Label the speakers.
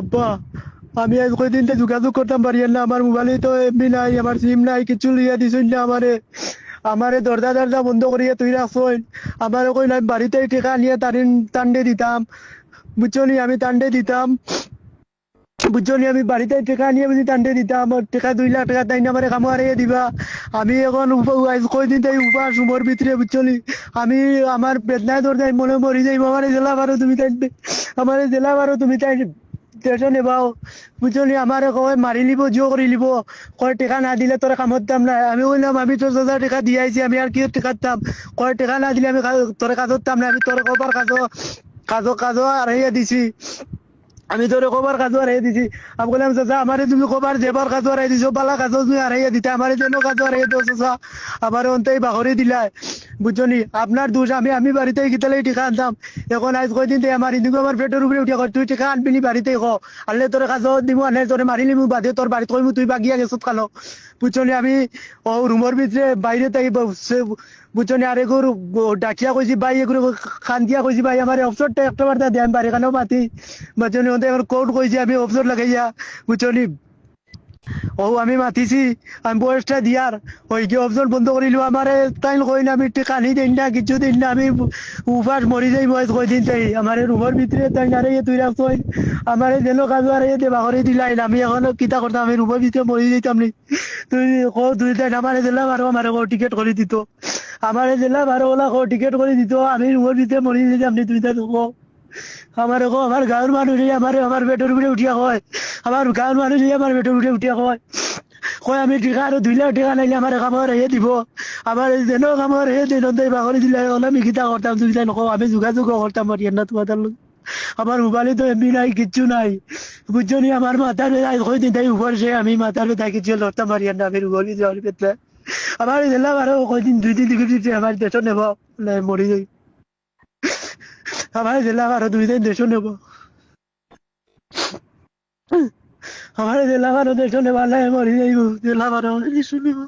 Speaker 1: আব্বা, আমি আজ কয়দিন থেকে যোগাযোগ করতাম পারি না আমার মোবাইলে তো এমবি নাই, আমার সিম নাই, কিছু লিয়া দিছুন না আমারে। আমারে দরজা দরজা বন্ধ করিয়া তুই রাখছই আমারে কই আমি বাড়িতে টেকা নিয়ে তারিন টান্ডে দিতাম। বুঝছ নি আমি টান্ডে দিতাম। বুঝছ নি আমি বাড়িতে টেকা নিয়ে বুঝি টান্ডে দিতাম টেকা দুই লাখ টাকা তাই না আমারে কামো হারিয়ে দিবা। আমি এখন উপ- আজ কয়দিন থেকে উপাস উমর ভিতরে বুঝছ নি আমি, আমার বেদনায় দরজায় মনে মরি যাইব আমার জেলা বারো তুমি তাই আমার জেলা বারো তুমি তাই টেনশন নেবাও বুঝলি আমারে কয় মারি লিব জিও করে লিব। কয়, টাকা না দিলে তোর কামত দাম নাই আমি বললাম আমি তোর হাজার টাকা দিয়ে আমি আর কি টাকা দাম কয়, টাকা না দিলে আমি তোর কাজত দাম না। আমি তোর কবার কাজ কাজ কাজ আর হইয়া দিছি। আমি তোরে কবার কাজ হারাই দিছি। আমি বললাম চাচা আমারে তুমি কবার যেবার কাজ হারাই দিছো, বালা কাজ তুমি হারাইয়া দিতে আমারে যেন কাজ হারাইয়া দিও চাচা। আমার অন্তাই বাহরে দিলাই। বুঝছনি আপনার দোষ আমি আমি বাড়িতে গিতালে টিকা আনতাম। এখন আজ কয়দিন থেকে আমার ইন্দুকে আমার পেটের উপরে উঠে কয়, তুই টিকা আনবি নি বাড়িতে? ক আনলে তোর কাজ দিব আনলে তোরে মারি লিমু বাদে তোর বাড়িতে কইমু তুই বাগিয়া গেছত খালো বুঝছনি আমি ও রুমের ভিতরে বাইরে তাই বুঝছনি আর এগুলো ডাকিয়া কইছি ভাই এগুলো খান দিয়া কইছি ভাই আমার অফসরটা একটা বার দিয়ে আমি বাড়ি খানেও মাতি। বুঝছনি ওদের আমার কোর্ট কইছি আমি অফসর লাগাইয়া বুঝছনি আমি মাতিছি। আমি বয়সটা দিয়ার ওই কি অপশন বন্ধ করিলো আমারে তাই কই না, আমি কানি দিন না, কিছু দিন না, আমি উপাস মরি যাই বয়স কই দিন তাই আমার রুমের ভিতরে তাই না রে তুই রাখছই আমার যেন কাজ আর দেবা করে দিলাই আমি এখন কিতা করতাম আমি রুমের ভিতরে মরি যেতাম নি। তুই কো তুই তাই আমারে দিলাম আর আমার টিকেট করে দিত। আমারে দিলাম আর ওলা কো টিকেট করে দিত, আমি রুমের ভিতরে মরি যেতাম নি তুই তাই আমার কো আমার গাঁর মানুষই আমার আমার পেটের উপরে উঠিয়া কয়। আমার গাঁর মানুষই আমার পেটের উপরে উঠিয়া কয়। কয়, আমি টিকা আৰু দুই লাখ নাইলে আমার কামৰ হে দিব। আমার যেন কামৰ হে দিন বাগৰি দিলে হলে, আমি কিতা করতাম তুমি নকওঁ আমি যোগাযোগ করতাম আর না তোমার তার আমার মোবাইলে তো এমবি নাই, কিচ্ছু নাই। বুঝছ নি আমার মাথার ব্যথায় কই দিন তাই উপর সে আমি মাথার ব্যথায় কিছু লড়তাম পারি না, আমি মোবাইলে যাওয়ার পেটে আমার দিলাম আরও কয়দিন দুই দিন দিকে আমার দেশ নেব মরি যাই আমার দিলাম আরও দুই দিন দেশ নেব আমার দিলাম আরও দেশ নেব নাই মরি যাইব দিলাম আরও দেশ নেব